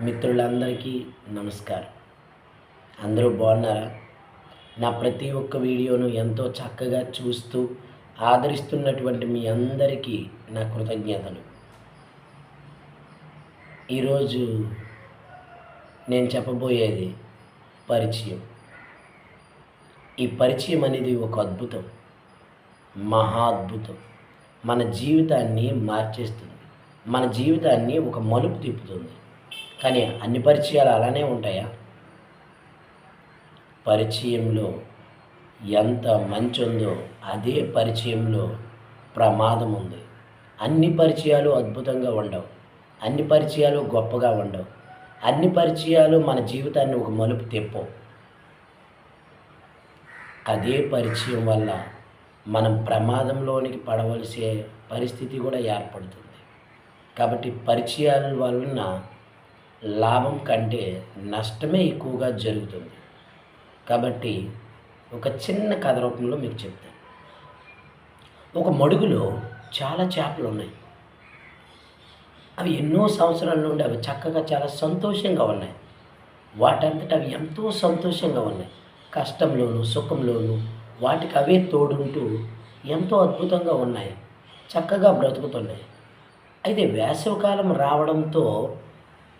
మిత్రులందరికీ నమస్కారం. అందరూ బాగున్నారా? నా ప్రతి ఒక్క వీడియోను ఎంతో చక్కగా చూస్తూ ఆదరిస్తున్నటువంటి మీ అందరికీ నా కృతజ్ఞతలు. ఈరోజు నేను చెప్పబోయేది పరిచయం. ఈ పరిచయం అనేది ఒక అద్భుతం. మహా అద్భుతం. మన జీవితాన్ని మార్చేస్తుంది. మన జీవితాన్ని ఒక మలుపు తిప్పుతుంది. కానీ అన్ని పరిచయాలు అలానే ఉంటాయా? పరిచయంలో ఎంత మంచి ఉందో అదే పరిచయంలో ప్రమాదం ఉంది అన్ని పరిచయాలు అద్భుతంగా ఉండవు అన్ని పరిచయాలు గొప్పగా ఉండవు అన్ని పరిచయాలు మన జీవితాన్ని ఒక మలుపు తిప్పవు. అదే పరిచయం వల్ల మనం ప్రమాదంలోనికి పడవలసే పరిస్థితి కూడా ఏర్పడుతుంది. కాబట్టి పరిచయాల వలన లాభం కంటే నష్టమే ఎక్కువగా జరుగుతుంది. కాబట్టి ఒక చిన్న కథ రూపంలో మీకు చెప్తాను. ఒక మడుగులో చాలా చేపలు ఉన్నాయి. అవి ఎన్నో సంవత్సరాల నుండి అవి చక్కగా చాలా సంతోషంగా ఉన్నాయి. వాటంతట అవి ఎంతో సంతోషంగా ఉన్నాయి. కష్టంలోను సుఖంలోను వాటికి అవే తోడుంటూ ఎంతో అద్భుతంగా ఉన్నాయి. చక్కగా బ్రతుకుతున్నాయి. అయితే వేసవికాలం రావడంతో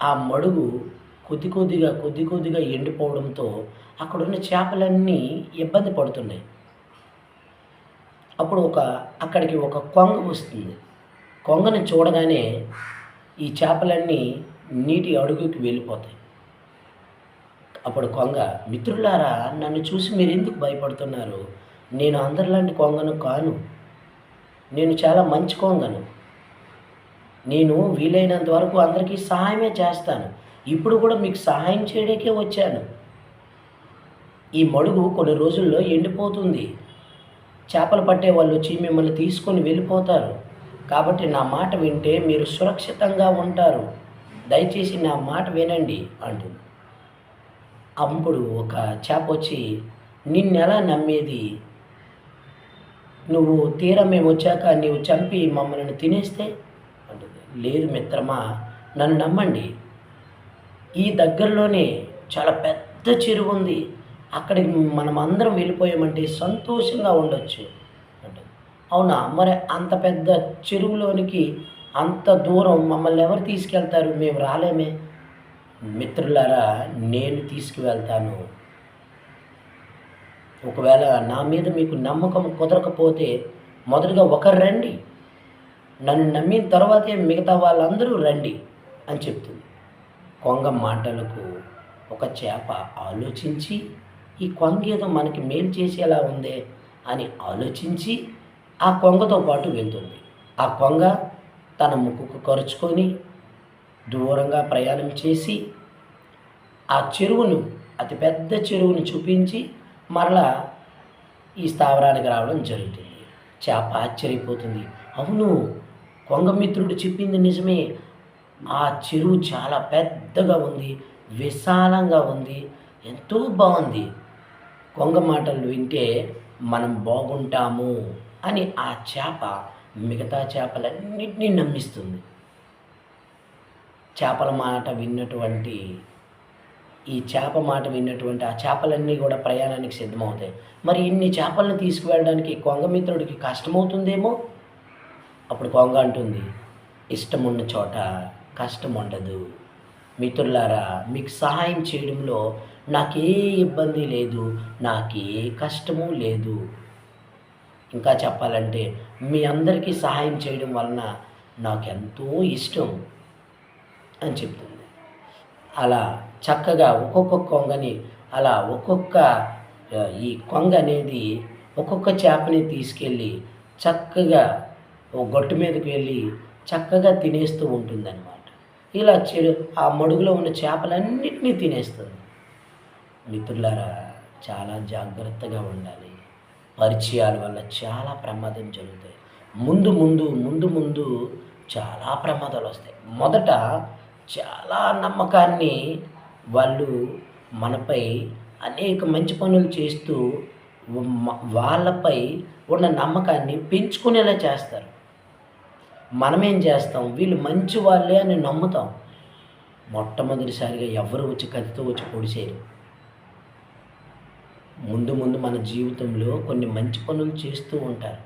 ఆ మడుగు కొద్ది కొద్దిగా కొద్ది కొద్దిగా ఎండిపోవడంతో అక్కడున్న చేపలన్నీ ఇబ్బంది పడుతున్నాయి. అప్పుడు ఒక అక్కడికి ఒక కొంగ వస్తుంది. కొంగని చూడగానే ఈ చేపలన్నీ నీటి అడుగుకి వెళ్ళిపోతాయి. అప్పుడు కొంగ మిత్రులారా నన్ను చూసి మీరు ఎందుకు భయపడుతున్నారు? నేను అందరిలాంటి కొంగను కాను. నేను చాలా మంచి కొంగను. నేను వీలైనంత వరకు అందరికీ సహాయమే చేస్తాను. ఇప్పుడు కూడా మీకు సహాయం చేయడానికే వచ్చాను. ఈ మడుగు కొన్ని రోజుల్లో ఎండిపోతుంది. చేపలు పట్టే వాళ్ళు వచ్చి మిమ్మల్ని తీసుకొని వెళ్ళిపోతారు. కాబట్టి నా మాట వింటే మీరు సురక్షితంగా ఉంటారు. దయచేసి నా మాట వినండి అంటుంది. అప్పుడు ఒక చేప వచ్చి నిన్నెలా నమ్మేది? నువ్వు తీరా మేము వచ్చాక నీవు చంపి మమ్మల్ని తినేస్తే లేరు లేదు మిత్రమా నన్ను నమ్మండి. ఈ దగ్గరలోనే చాలా పెద్ద చెరువు ఉంది. అక్కడికి మనం అందరం వెళ్ళిపోయామంటే సంతోషంగా ఉండొచ్చు అవునా? మరి అంత పెద్ద చెరువులోనికి అంత దూరం మమ్మల్ని ఎవరు తీసుకెళ్తారు? మేము రాలేమే. మిత్రులారా నేను తీసుకువెళ్తాను. ఒకవేళ నా మీద మీకు నమ్మకం కుదరకపోతే మొదటగా ఒకరు రండి. నన్ను నమ్మిన తర్వాతే మిగతా వాళ్ళందరూ రండి అని చెప్తుంది. కొంగ మాటలకు ఒక చేప ఆలోచించి ఈ కొంగ ఏదో మనకి మేలు చేసేలా ఉందే అని ఆలోచించి ఆ కొంగతో పాటు వెళ్తుంది. ఆ కొంగ తన ముక్కుకు కరుచుకొని దూరంగా ప్రయాణం చేసి ఆ చెరువును అతి పెద్ద చెరువును చూపించి మరలా ఈ స్థావరానికి రావడం జరుగుతుంది. చేప ఆశ్చర్యపోతుంది. అవును కొంగమిత్రుడు చెప్పింది నిజమే. ఆ చెరువు చాలా పెద్దగా ఉంది విశాలంగా ఉంది ఎంతో బాగుంది. కొంగ మాటలు వింటే మనం బాగుంటాము అని ఆ చేప మిగతా చేపలన్నింటినీ నమ్మిస్తుంది. చేపల మాట విన్నటువంటి ఈ చేప మాట విన్నటువంటి ఆ చేపలన్నీ కూడా ప్రయాణానికి సిద్ధమవుతాయి. మరి ఇన్ని చేపలను తీసుకువెళ్ళడానికి కొంగమిత్రుడికి కష్టమవుతుందేమో? అప్పుడు కొంగ అంటుంది ఇష్టం ఉన్న చోట కష్టం ఉండదు. మిత్రులారా మీకు సహాయం చేయడంలో నాకే ఇబ్బంది లేదు నాకే కష్టము లేదు. ఇంకా చెప్పాలంటే మీ అందరికీ సహాయం చేయడం వలన నాకెంతో ఇష్టం అని చెప్తుంది. అలా చక్కగా ఒక్కొక్క కొంగని అలా ఒక్కొక్క ఈ కొంగ అనేది ఒక్కొక్క చేపని తీసుకెళ్ళి చక్కగా గొట్టు మీదకి వెళ్ళి చక్కగా తినేస్తూ ఉంటుందన్నమాట. ఇలా చెడు ఆ మడుగులో ఉన్న చేపలన్నింటినీ తినేస్తుంది. మిత్రులారా చాలా జాగ్రత్తగా ఉండాలి. పరిచయాల వల్ల చాలా ప్రమాదం జరుగుతాయి. ముందు ముందు ముందు ముందు చాలా ప్రమాదాలు వస్తాయి. మొదట చాలా నమ్మకాన్ని వాళ్ళు మనపై అనేక మంచి పనులు చేస్తూ వాళ్ళపై ఉన్న నమ్మకాన్ని పెంచుకునేలా చేస్తారు. మనమేం చేస్తాం? వీళ్ళు మంచి వాళ్ళే అని నమ్ముతాం. మొట్టమొదటిసారిగా ఎవరు వచ్చి కత్తితో వచ్చి పొడిచేయరు ముందు ముందు మన జీవితంలో కొన్ని మంచి పనులు చేస్తూ ఉంటారు.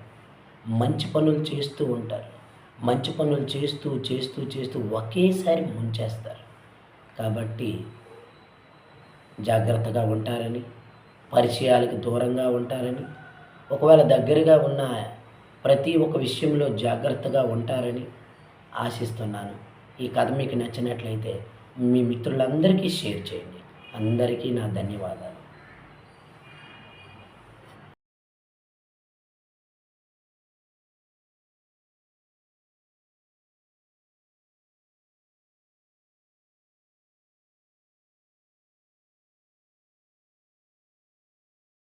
మంచి పనులు చేస్తూ ఉంటారు. మంచి పనులు చేస్తూ చేస్తూ చేస్తూ ఒకేసారి ముంచేస్తారు. కాబట్టి జాగ్రత్తగా ఉంటారని పరిచయాలకు దూరంగా ఉంటారని ఒకవేళ దగ్గరగా ఉన్న ప్రతి ఒక్క విషయంలో జాగ్రత్తగా ఉంటారని ఆశిస్తున్నాను. ఈ కథ మీకు నచ్చినట్లయితే మీ మిత్రులందరికీ షేర్ చేయండి. అందరికీ నా ధన్యవాదాలు.